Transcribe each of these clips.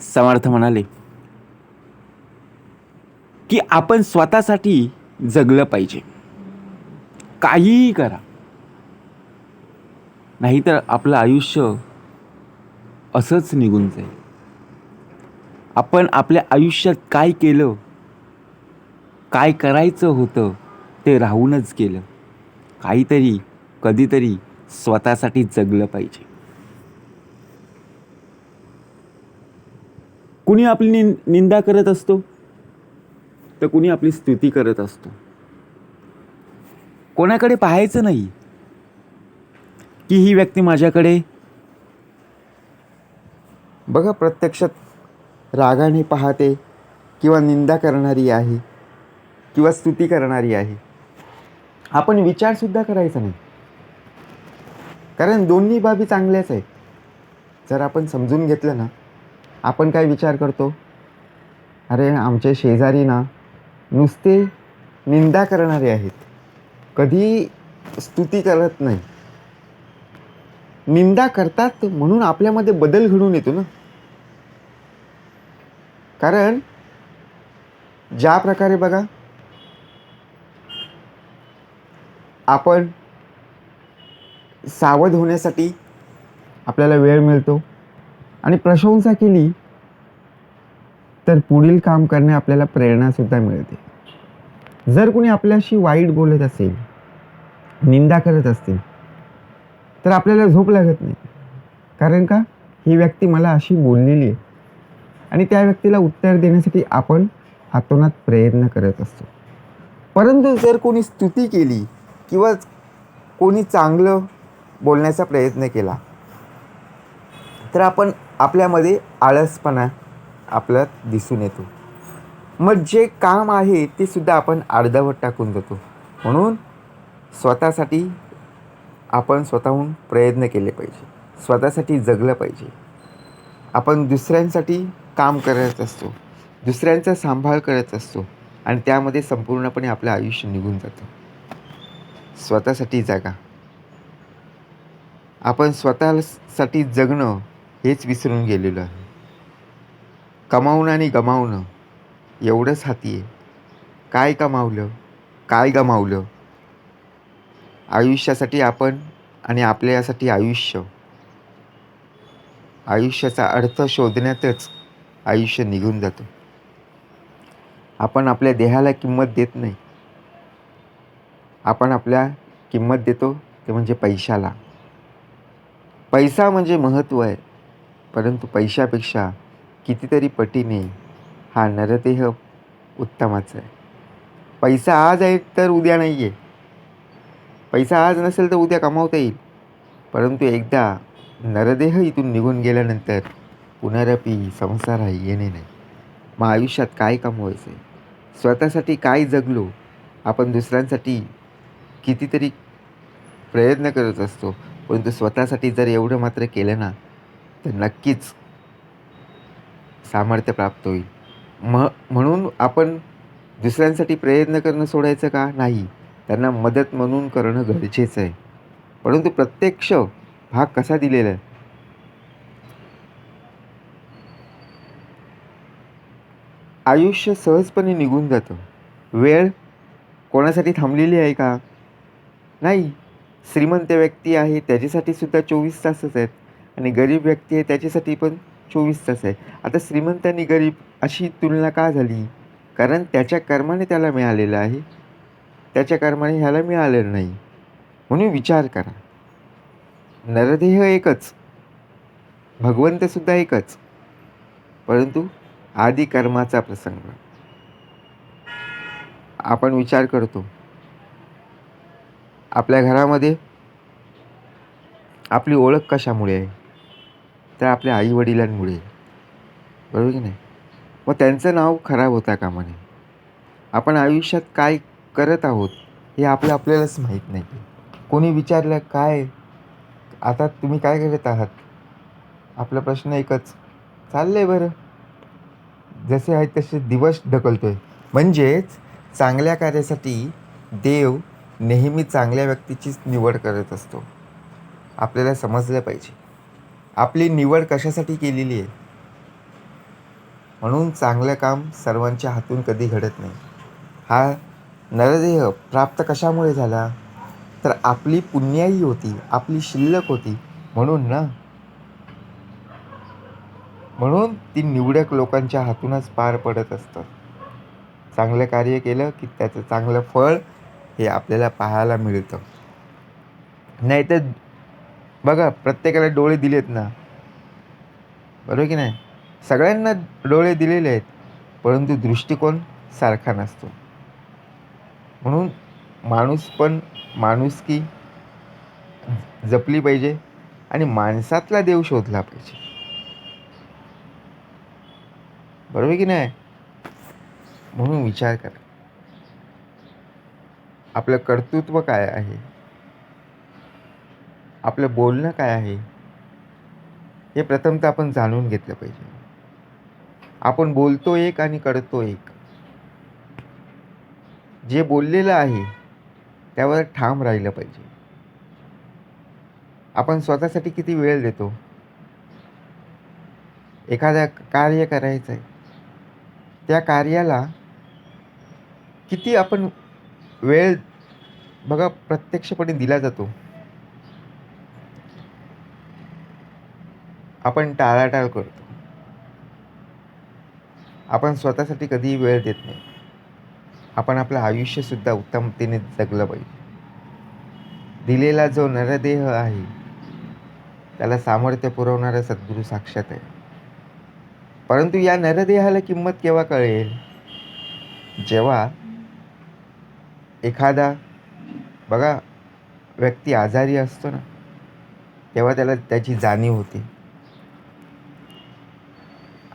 समर्थ म्हणाले की आपण स्वतःसाठी जगलं पाहिजे. काहीही करा. नाहीतर आपलं आयुष्य असंच निघून जाईल. आपण आपल्या आयुष्यात काय केलं काय करायचं होतं ते राहूनच गेलं. काहीतरी कधीतरी स्वतःसाठी जगलं पाहिजे. कुणी आपली नि निंदा करत असतो? तर कुणी आपली स्तुती करत असतो? कोणाकडे पाहायचं नाही. की ही व्यक्ती माझ्याकडे? बघा प्रत्यक्षात रागाने पाहते किंवा निंदा करणारी आहे किंवा स्तुती करणारी आहे. आपण विचारसुद्धा करायचा नाही. कारण दोन्ही बाबी चांगल्याच आहेत. जर आपण समजून घेतलं ना आपण काय विचार करतो? अरे आमचे शेजारी ना नुसते निंदा करणारे आहेत. कधी स्तुती करत नाही. निंदा करतात म्हणून आपल्यामध्ये बदल घडून येतो ना. कारण ज्या प्रकारे बघा आपण सावध होण्यासाठी आपल्याला वेळ मिळतो. आणि प्रशंसा केली तर पुढील काम करणे आपल्याला प्रेरणासुद्धा मिळते. जर कोणी आपल्याशी वाईट बोलत असेल निंदा करत असतील तर आपल्याला झोप लागत नाही. कारण का? ही व्यक्ती मला अशी बोललेली आहे. आणि त्या व्यक्तीला उत्तर देण्यासाठी आपण हातोनात प्रयत्न करत असतो. परंतु जर कोणी स्तुती केली किंवा कोणी चांगलं बोलण्याचा प्रयत्न केला तर आपण आपल्यामध्ये आळसपणा आपल्यात दिसून येतो. मग जे काम आहे ते सुद्धा आपण अर्धवट टाकून देतो. म्हणून स्वतःसाठी आपण स्वतःहून प्रयत्न केले पाहिजे. स्वतःसाठी जगलं पाहिजे. आपण दुसऱ्यांसाठी काम करत असतो. दुसऱ्यांचा सांभाळ करत असतो. आणि त्यामध्ये संपूर्णपणे आपलं आयुष्य निघून जातं. स्वतःसाठी जगा. आपण स्वतःसाठी जगणं हेच विसरून गेलेलो आहे. कमावणं आणि गमावणं एवढंच हाती आहे. काय कमावलं? काय गमावलं? आयुष्यासाठी आपण आणि आपल्यासाठी आयुष्य. आयुष्याचा अर्थ शोधण्यातच आयुष्य निघून जातं. आपण आपल्या देहाला किंमत देत नाही. आपण आपल्या किंमत देतो ते म्हणजे पैशाला. पैसा म्हणजे महत्त्व आहे. परंतु पैशापेक्षा कितीतरी पटीने हा नरदेह उत्तमाचा आहे. पैसा आज आहे तर उद्या नाही आहे पैसा आज नसेल तर उद्या कमावता येईल. परंतु एकदा नरदेह इथून निघून गेल्यानंतर पुनरपी संसार येणे नाही. मग आयुष्यात काय कमवायचं आहे स्वतःसाठी काय जगलो? आपण दुसऱ्यांसाठी कितीतरी प्रयत्न करत असतो. परंतु स्वतःसाठी जर एवढं मात्र केलं ना तर नक्कीच सामर्थ्य प्राप्त होईल. म म्हणून आपण दुसऱ्यांसाठी प्रयत्न करणं सोडायचं का? नाही. त्यांना मदत म्हणून करणं गरजेचं आहे. परंतु प्रत्यक्ष भाग कसा दिलेला आहे? आयुष्य सहजपणे निघून जातं. वेळ कोणासाठी थांबलेली आहे का? नाही. श्रीमंत व्यक्ती आहे त्याच्यासाठी सुद्धा चोवीस तासच आहेत. आणि गरीब व्यक्ती आहे त्याच्यासाठी पण चोवीस तास आहे. आता श्रीमंत आणि गरीब अशी तुलना का झाली? कारण त्याच्या कर्माने त्याला मिळालेलं आहे. त्याच्या कर्माने ह्याला मिळालेलं नाही. म्हणून विचार करा. नरदेह एकच. भगवंतसुद्धा एकच. परंतु आदी कर्माचा प्रसंग. आपण विचार करतो. आपल्या घरामध्ये आपली ओळख कशामुळे आहे? तर आपल्या आईवडिलांमुळे. बरोबर की नाही? मग त्यांचं नाव खराब होता कामा नये. आपण आयुष्यात काय करत आहोत हे आपलं आपल्यालाच माहीत नाही. कोणी विचारलं काय? आता तुम्ही काय करत आहात? आपला प्रश्न एकच. चाललं आहे बरं. जसे आहेत तसे दिवस ढकलतो आहे म्हणजेच चांगल्या कार्यासाठी देव नेहमी चांगल्या व्यक्तीचीच निवड करत असतो. आपल्याला समजलं पाहिजे. आपली निवड कशासाठी केलेली आहे? म्हणून चांगलं काम सर्वांच्या हातून कधी घडत नाही. हा नरदेह प्राप्त कशामुळे झाला? तर आपली पुण्याई होती आपली शिल्लक होती म्हणून ना? म्हणून ती निवडक लोकांच्या हातूनच पार पडत असतं. चांगलं कार्य केलं की त्याचं चांगलं फळ हे आपल्याला पाहायला मिळतं. नाही तर बघा प्रत्येकाला डोळे दिलेत ना. बरोबर की नाही? सगळ्यांना डोळे दिलेले आहेत परंतु दृष्टिकोन सारखा नसतो. म्हणून माणूस पण माणुसकी जपली पाहिजे आणि माणसातला देव शोधला पाहिजे. बरोबर की नाही? म्हणून विचार करा. आपलं कर्तृत्व काय आहे? आपलं बोलणं काय आहे? हे प्रथमतः आपण जाणून घेतलं पाहिजे. आपण बोलतो एक आणि करतो एक. जे बोललेलं आहे त्यावर ठाम राहिलं पाहिजे. आपण स्वतःसाठी किती वेळ देतो? एखाद्या कार्य करायचं आहे. त्या कार्याला किती आपण वेळ बघा प्रत्यक्षपणे दिला जातो. आपण टाळाटाळ करतो. आपण स्वतःसाठी कधीही वेळ देत नाही. आपण आपलं आयुष्यसुद्धा उत्तमतेने जगलं पाहिजे. दिलेला जो नरदेह आहे त्याला सामर्थ्य पुरवणारा सद्गुरू साक्षात आहे. परंतु या नरदेहाला किंमत केव्हा कळेल? जेव्हा एखादा बघा व्यक्ती आजारी असतो ना तेव्हा त्याला त्याची जाणीव होते.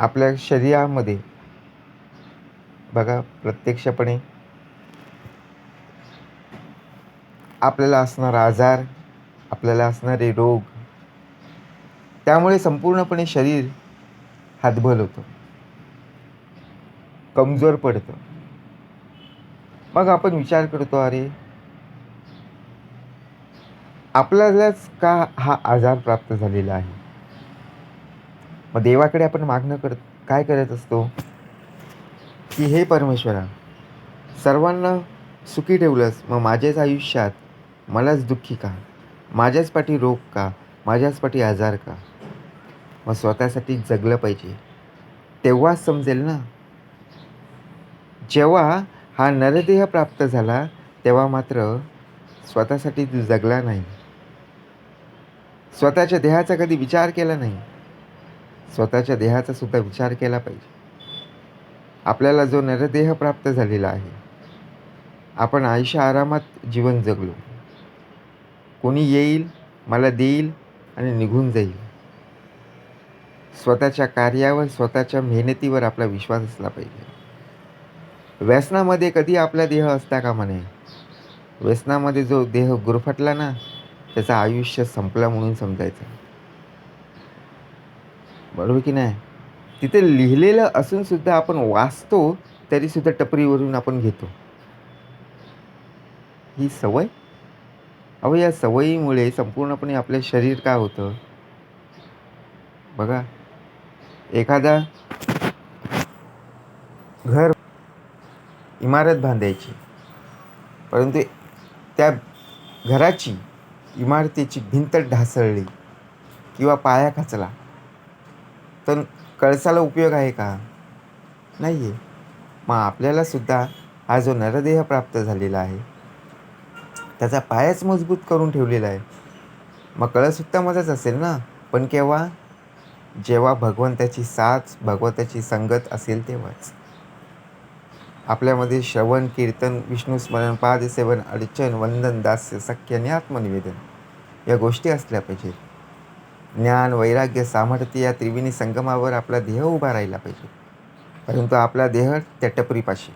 आपल्या शरीरामध्ये. बघा प्रत्यक्षपणे. आपल्याला असणारा आजार आपल्याला असणारे रोग. त्यामुळे संपूर्णपणे शरीर हातभल होतं. कमजोर पडतं. मग आपण विचार करतो अरे आपल्यालाच का हा आजार प्राप्त झालेला आहे? मग देवाकडे आपण मागणं करत काय करत असतो? की हे परमेश्वरा सर्वांना सुखी ठेवलंस मग माझ्याच आयुष्यात मलाच दुःखी का? माझ्याच पाठी रोग का? माझ्याच पाठी आजार का? मग स्वतःसाठी जगलं पाहिजे. तेव्हाच समजेल ना? जेव्हा हा नरदेह प्राप्त झाला तेव्हा मात्र स्वतःसाठी जगला नाही. स्वतःच्या देहाचा कधी विचार केला नाही. स्वतःच्या देहाचा सुद्धा विचार केला पाहिजे. आपल्याला जो नरदेह प्राप्त झालेला आहे आपण आयुष्य आरामात जीवन जगलो. कोणी येईल मला देईल आणि निघून जाईल. स्वतःच्या कार्यावर स्वतःच्या मेहनतीवर आपला विश्वास असला पाहिजे. व्यसनामध्ये कधी आपला देह असता कामा नये. व्यसनामध्ये जो देह गुरफटला ना त्याचं आयुष्य संपला म्हणून समजायचं. बरोबर की नाही? तिथे लिहिलेलं असून सुद्धा आपण वाचतो तरीसुद्धा टपरीवरून आपण घेतो. ही सवय? अहो या सवयीमुळे संपूर्णपणे आपलं शरीर काय होतं? बघा. एखादा घर इमारत बांधायची परंतु त्या घराची इमारतीची भिंत ढासळली किंवा पाया खचला तर कळसाला उपयोग आहे का? नाही आहे मग आपल्यालासुद्धा हा जो नरदेह प्राप्त झालेला आहे त्याचा पायाच मजबूत करून ठेवलेला आहे. मग कळसुद्धा मजाच असेल ना? पण केव्हा? जेव्हा भगवंताची साथ भगवंताची संगत असेल तेव्हाच. आपल्यामध्ये श्रवण कीर्तन विष्णू स्मरण पादसेवन अर्चन वंदन दास्य सख्य आणि आत्मनिवेदन या गोष्टी असल्या पाहिजेत. ज्ञान वैराग्य सामर्थ्य या त्रिवेणी संगमावर आपला देह उभा राहिला पाहिजे. परंतु आपला देह त्या टपरीपाशी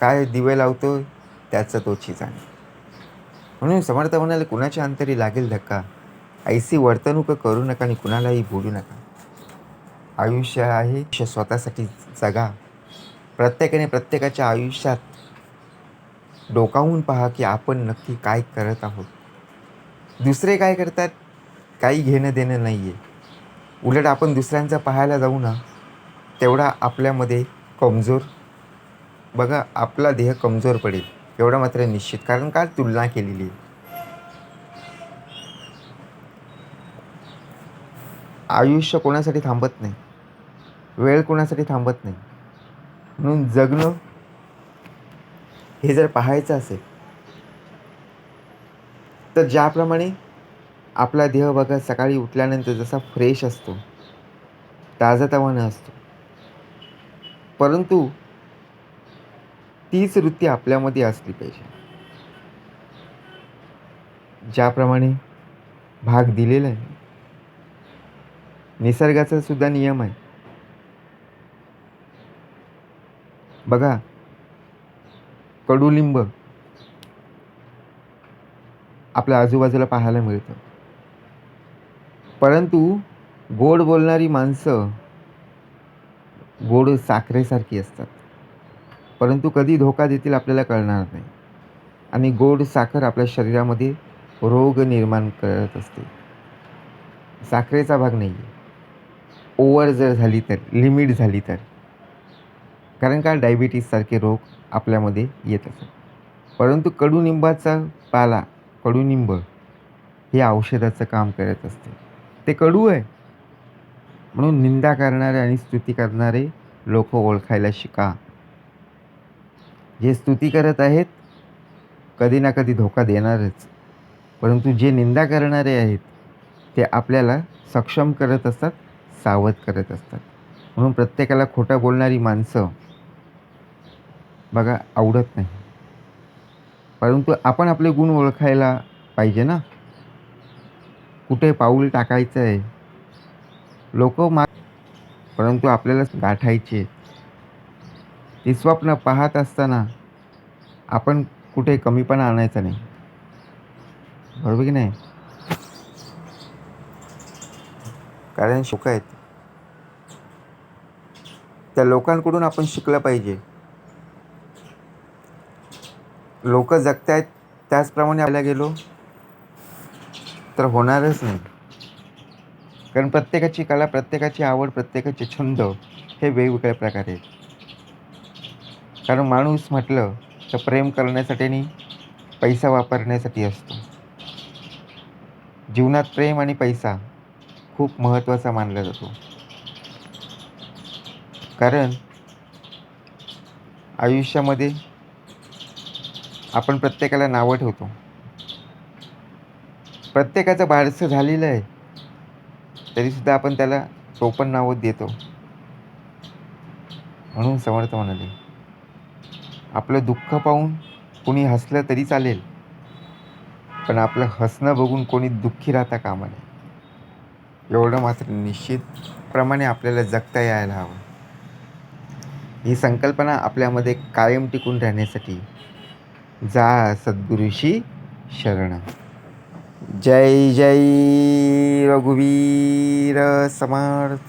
काय दिवे लावतो त्याचं तोची जाणे म्हणून समर्थ म्हणाले कुणाच्या अंतरी लागेल धक्का? ऐसी वर्तणूक करू नका आणि कुणालाही बोलू नका. आयुष्य आहे आयुष्य स्वतःसाठी जगा. प्रत्येकाने प्रत्येकाच्या आयुष्यात डोकावून पहा की आपण नक्की काय करत आहोत. दुसरे काय करतात? काही घेणं देणं नाही आहे उलट आपण दुसऱ्यांचा पाहायला जाऊ ना तेवढा आपल्यामध्ये कमजोर बघा आपला देह कमजोर पडेल एवढं मात्र निश्चित. कारण का? तुलना केलेली आहे. आयुष्य कोणासाठी थांबत नाही? वेळ कोणासाठी थांबत नाही? म्हणून जगणं हे जर पाहायचं असेल तर ज्याप्रमाणे आपला देह बघा सकाळी उठल्यानंतर जसा फ्रेश असतो ताजातवानं असतो. परंतु तीच वृत्ती आपल्यामध्ये असली पाहिजे. ज्याप्रमाणे भाग दिलेला आहे. निसर्गाचा सुद्धा नियम आहे. बघा कडुलिंब आपल्या आजूबाजूला पाहायला मिळतं. परंतु गोड बोलणारी माणसं गोड साखरेसारखी असतात. परंतु कधी धोका देतील आपल्याला कळणार नाही. आणि गोड साखर आपल्या शरीरामध्ये रोग निर्माण करत असते. साखरेचा भाग नाही आहे ओवर जर झाली तर लिमिट झाली तर. कारण का? डायबिटीजसारखे रोग आपल्यामध्ये येत असतात. परंतु कडुनिंबाचा पाला कडुनिंब हे औषधाचं काम करत असते. ते कडू आहे. म्हणून निंदा करणारे आणि स्तुती करणारे लोक ओळखायला शिका. जे स्तुती करत आहेत कधी ना कधी धोका देणारच. परंतु जे निंदा करणारे आहेत ते आपल्याला सक्षम करत असतात सावध करत असतात. म्हणून प्रत्येकाला खोटं बोलणारी माणसं बघा आवडत नाही. परंतु आपण आपले गुण ओळखायला पाहिजे ना. कुठे पाऊल टाकायचं आहे लोक मा परंतु आपल्याला गाठायचे. ते स्वप्न पाहत असताना आपण कुठे कमीपणा आणायचा नाही. बरोबर की नाही? कारण शोक आहेत. त्या लोकांकडून आपण शिकलं पाहिजे. लोक जगतायत त्याचप्रमाणे आल्या गेलो तर होणारच नाही. कारण प्रत्येकाची कला प्रत्येकाची आवड प्रत्येकाचे छंद हे वेगवेगळ्या प्रकारे आहेत. कारण माणूस म्हटलं तर प्रेम करण्यासाठी आणि पैसा वापरण्यासाठी असतो. जीवनात प्रेम आणि पैसा खूप महत्त्वाचा मानला जातो. कारण आयुष्यामध्ये आपण प्रत्येकाला नावं ठेवतो. प्रत्येकाचं बारसं झालेलं आहे. तरीसुद्धा आपण त्याला टोपण नावं देतो. म्हणून समर्थ म्हणाले आपलं दुःख पाहून कोणी हसलं तरी चालेल पण आपलं हसणं बघून कोणी दुःखी राहता कामा नये. एवढं मात्र निश्चितप्रमाणे आपल्याला जगता यायला हवं. ही संकल्पना आपल्यामध्ये कायम टिकून राहण्यासाठी जा सद्गुरुशी शरण. जय जय रघुवीर समर्थ.